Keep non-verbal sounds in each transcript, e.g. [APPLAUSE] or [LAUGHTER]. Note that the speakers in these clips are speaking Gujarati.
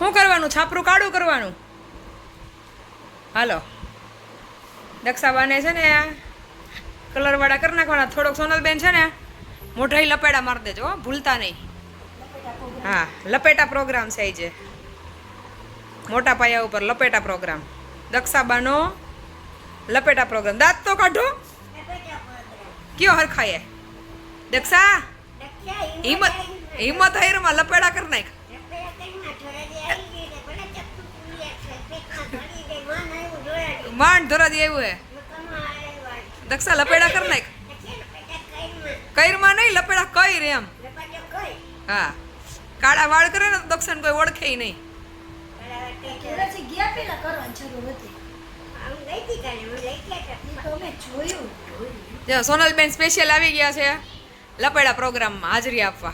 શું કરવાનું? છાપરું કાળું કરવાનું? હાલો. દક્ષાબાને છે ને કલરવાળા કરી નાખવાના. થોડોક સોનલબેન છે ને, મોઢાઈ લપેડા મારી દેજો ભૂલતા નહીં. હા, લપેટા પ્રોગ્રામ છે એ જે. મોટા પાયા ઉપર લપેટા પ્રોગ્રામ દક્ષાબાનો લપેટા પ્રોગ્રામ દાંત તો કાઢો. કયો હરખાય દક્ષા? હિંમત હિંમત હૈરમાં લપેડા કરી નાખ. માંડ ધોરાજી આવ્યું હે? દક્ષા લપેડા કર નાખ. કઈરમાં નહીં, લપેડા કઈર એમ. હા. કાળા વાળ કરે ને તો દક્ષાને કોઈ ઓળખે નહીં. જો, સોનલબેન સ્પેશિયલ આવી ગયા છે. લપેડા પ્રોગ્રામમાં હાજરી આપવા.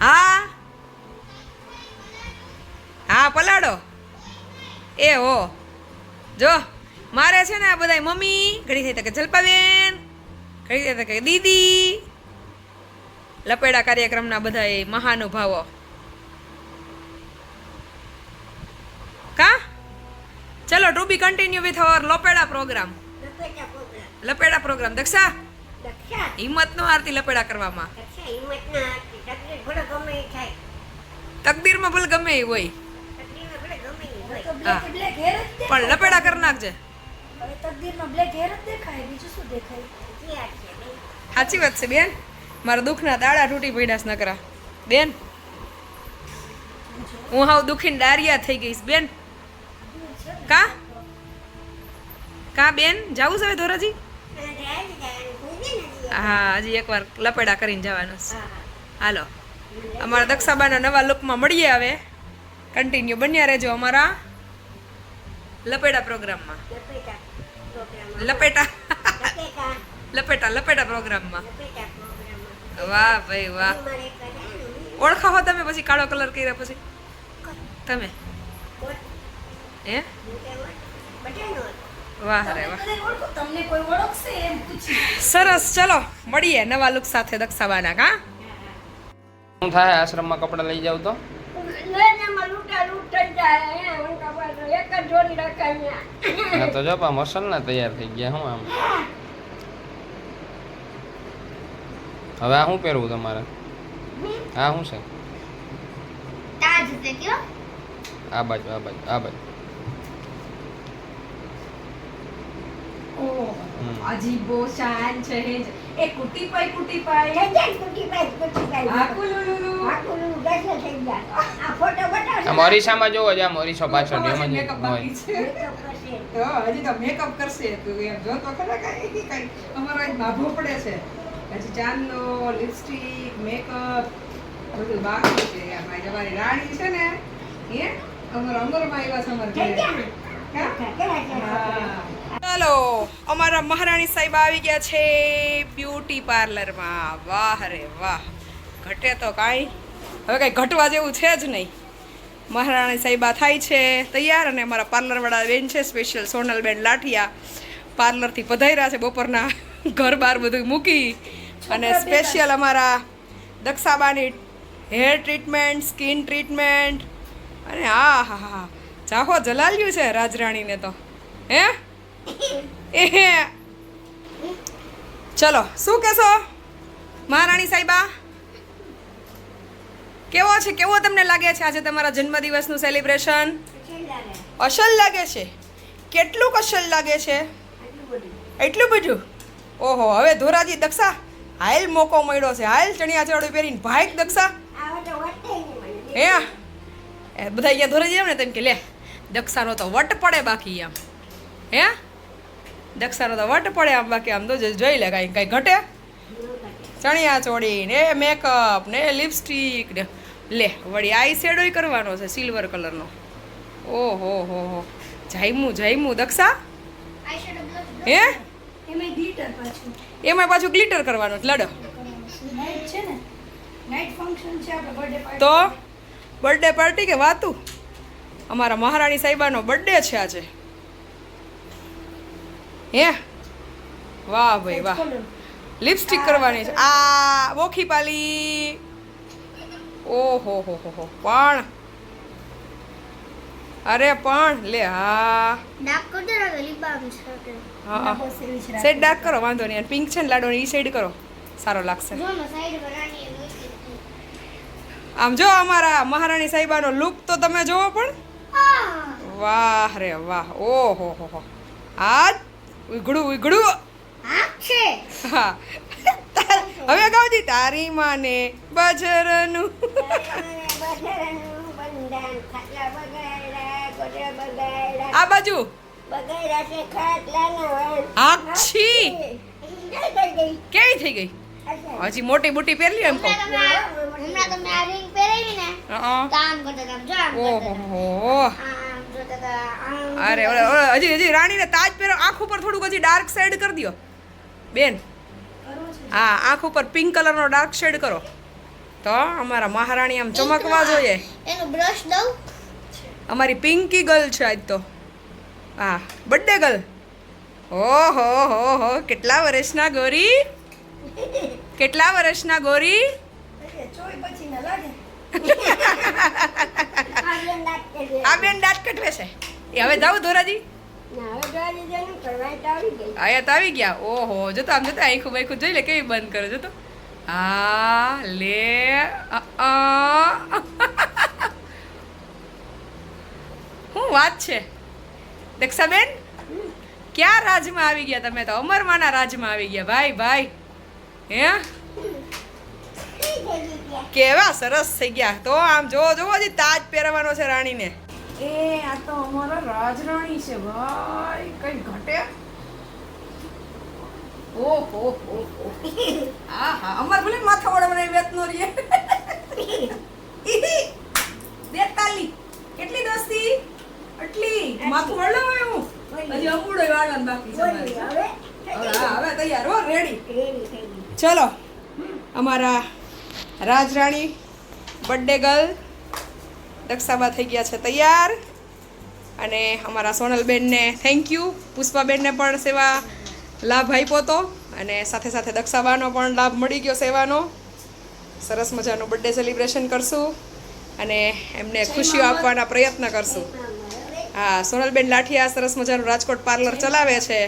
હા? હા પલાડો એ હો. જો મારે છે ને આ બધા મમ્મી ઘડી થઈ તકે જલપાબેન ઘડી થઈ તકે દીદી લપેડા કાર્યક્રમના બધા મહાનુભાવો. કા? ચલો to be continue with our લપેડા programme લપેડા પ્રોગ્રામ દક્ષા? હિંમત નો હારતી લપેડા કરવામાં. તકદીરમાં ભલે ગમે એ હોય. હા. પણ લપેડા કરી નાખજે. સાચી વાત છે બેન. મારા દુઃખના દાડા તૂટી પડ્યા છે નકરા. બેન હું હાવ દુખીને ડારિયા થઈ ગઈશ બેન. કા? કા બેન? જાવું છે હવે ધોરાજી? હા હજી એકવાર લપેડા કરીને જવાનું છે. હાલો. અમારા દક્ષાબાના નવા લુકમાં મળીએ હવે. કન્ટિન્યુ બન્યા રહેજો અમારા. લપેડા પ્રોગ્રામમાં. લપેટા લપેટા. લપેટા. પ્રોગ્રામમાં. વાહ ભાઈ વાહ. ઓળખા હો તમે પછી કાળો કલર કર્યા પછી. તમે. હે? વાહ રે વાહ. તમને કોઈ ઓળખશે એમ સરસ ચલો મળીએ નવા લુક સાથે દક્ષાબાના કા શું થાય આશ્રમમાં કપડાં લઈ જાવ તો? હા તો જો પા મસલના તૈયાર થઈ ગયા હું આમ. હવે આ શું પહેરવું તમારે? આ શું છે? આ બાજુ આ બાજુ આ બાજુ. અજીબો શાન છે એ કુટી પાઈ કુટી પાઈ. આકુલુલુલુ આમ અરીસામાં જોવો જા આમ અરીસો પાછળ એમાં જ મેકઅપ હોય. બાકી છે. તો હજી તો મેકઅપ કરશે. તું એમ જો તો ખરા કઈ કઈ. અમારો આજ બાભો પડે છે. હજી ચાંદલો લિપસ્ટિક મેકઅપ બધું બાકી છે. એમ મારી અમારી રાણી છે ને એ અમારા અમરમાં આવ્યા છે અમારા હા. ચાલો અમારા મહારાણી સાહેબ આવી ગયા છે બ્યુટી પાર્લરમાં. વાહ રે વાહ. ઘટે તો કાંઈ. હવે કાંઈ ઘટવા જેવું છે જ નહીં. મહારાણી સાહેબા થાય છે તૈયાર અને અમારા પાર્લરવાળા બેન છે સ્પેશિયલ સોનલબેન લાઠિયા. પાર્લરથી પધાર્યા છે બપોરના ઘર બાર બધું મૂકી. અને સ્પેશિયલ અમારા દક્ષાબાની હેર ટ્રીટમેન્ટ સ્કિન ટ્રીટમેન્ટ. અને હા હા હા. ચાહો જલાલ્યું છે રાજરાણીને તો. હે? એ ચલો, શું કહેશો? મહારાણી સાહેબા? કેવો છે? કેવો તમને લાગે છે આજે તમારા જન્મદિવસનું સેલિબ્રેશન અસલ લાગે છે? કેટલું અસલ લાગે છે? એટલું બધું? ઓહો, હવે ધોરાજી દક્ષા, હાલ મોકો મળ્યો છે. હાલ ચણિયા ચોળી પહેરીને ભાઈક દક્ષા. હે? બધા અહીંયા ધોરાજી આવે ને તેમ કે લે, દક્ષાનો તો વટ પડે બાકી એમ હે? દક્ષાનો તો વટ પડે આમ બાકી આમ તો જોઈ લે કાંઈ કાંઈ ઘટે. ચણિયા ચોળી ને મેકઅપ ને લિપસ્ટિક ને. લે, વળી આઈ શેડોય કરવાનો છે સિલ્વર કલરનો ઓહો, હો હો. જાયમું જાયમું, દક્ષા? હે? એમાં પાછું ગ્લિટર કરવાનું લડો. તો? બર્થડે પાર્ટી કે વાતું? અમારા મહારાણી સાહેબાનો બર્થડે છે આજે. હે? વાહ ભાઈ વાહ. લિપસ્ટિક કરવાની છે. આ બોખી પાલી. ઓહો હો હો હો. પણ. અરે પણ લે હા. છે હા સેટ ડાર્ક કરો વાંધો નહીં. અને પિંક છે ને લાડો ઈ સાઈડ કરો. સારો લાગશે. જો સાઈડ બનાની આમ જો અમારા મહારાણી સાહેબાનો લુક તો તમે જોવો પણ. વાહ રે વાહ. ઓહો હો હો. આ ઉગડું ઉગડું હા. હવે ગાવજી તારી માને બજરનું. આ બાજુ. આછી કેવી થઈ ગઈ? હજી મોટી બુટી પહેરલી એમ કહું. હમણાં તમે આ રિંગ પહેરાવી ને કામ તો કરતા આમ જો ઓહો હતા. હો આમ જોતા હતા આમ અરે હજી હજી રાણીને તાજ પહેરો આંખ ઉપર થોડુંક હજી ડાર્ક શેડ કરી દો બેન હા આંખ ઉપર પિંક કલરનો ડાર્ક શેડ કરો. તો અમારા મહારાણી આમ ચમકવા જોઈએ. એનું બ્રશ દઉં? અમારી પિંકી ગર્લ છે આજ તો. હા બર્થડે ગર્લ ઓહો હો હો કેટલા વર્ષના ગોરી? કેટલા વર્ષના ગોરી? [LAUGHS] આ બેન દાંત કટવે છે. એ હવે જાવ ધોરાજી. આયા તો આવી ગયા. ઓહો જો તો આમ જતો આખું બાઈખું જોઈ લે કેવી બંધ કરો જો તો. આ લે. શું વાત છે? દક્ષાબેન? ક્યાં રાજમાં આવી ગયા તમે તો? અમરમાના રાજમાં આવી ગયા. ભાઈ ભાઈ. હે? કેવા સરસ થઈ ગયા. તો આમ જો જોવો હજી તાજ પહેરવાનો છે રાણીને. એ આ તો અમારો રાજરાણી છે ભાઈ. કઈ ઘટે? ઓહો હો હો. હા અમાર ભલે માથા વડે મને વેત નો રીએ બેતાલી. કેટલી દોસ્તી આટલી. માથું વળો હું. હજી અમૂડો વાળવાનું બાકી છે હવે હવે તૈયાર હો રેડી ચલો. અમારા રાજરાણી બર્થડે ગર્લ દક્ષાબા થઈ ગયા છે તૈયાર. અને અમારા સોનલબેનને થેન્ક યુ પુષ્પાબેનને પણ સેવા લાભ આપ્યો હતો અને સાથે સાથે દક્ષાબાનો પણ લાભ મળી ગયો સેવાનો. સરસ મજાનું બર્થડે સેલિબ્રેશન કરશું. અને એમને ખુશીઓ આપવાના પ્રયત્ન કરશું. હા સોનલબેન લાઠિયા સરસ મજાનું રાજકોટ પાર્લર ચલાવે છે.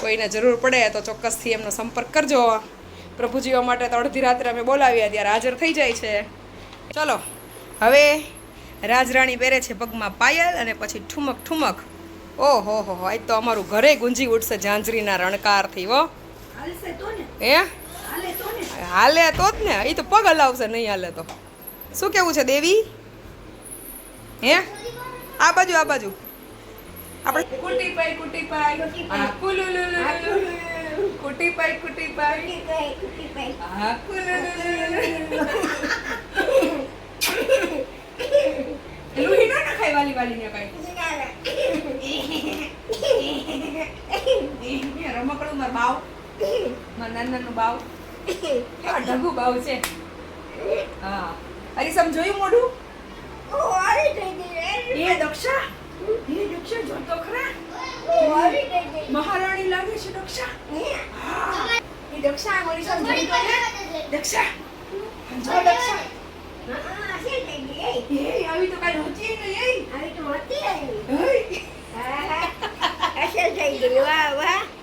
કોઈને જરૂર પડે તો ચોક્કસથી એમનો સંપર્ક કરજો. પ્રભુજીઓ માટે તો અડધી રાત્રે અમે બોલાવ્યા ત્યારે હાજર થઈ જાય છે. ચલો હવે રાજરાણી પહેરે છે પગમાં પાયલ અને પછી ઠુમક ઠુમક. ઓહો હો હો આજ તો અમારું ઘરે ગુંજી ઉઠશે ઝાંઝરીના રણકારથી હો. હે? હાલે તો જ ને એ તો પગ હલાવશે નહીં હાલે તો. શું કેવું છે દેવી? હે? આ બાજુ આ બાજુ. આપણે કુટી પાઈ કુટી પાઈ. કુટી પાઈ કુટી પાઈ આ કુલુલુલુલુ. લુહી ના વાલી વાલી ને કઈ રમકડું માર બાવ. માર નાનાનું બાવ. ઢગુ બાવ છે. હા. હરીસમ જોયું મોઢું? એ દક્ષા? એ દક્ષા જોતો ખરા મહારાણી લાગે છે દક્ષા. એ દક્ષા હરીસમ જોઈ તો ને દક્ષા. જો દક્ષા. આવી તો કાંઈ નહોતી ને એ હઈ.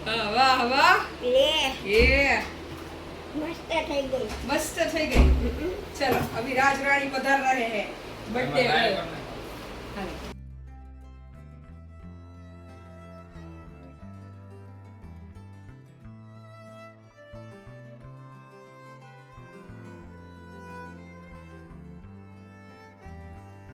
હા, વાહ વાહ એ. મસ્ત થઈ ગઈ. મસ્ત થઈ ગઈ ચલો અભી રાજ રાણી પધાર રહે હે. બર્થડે હાલો.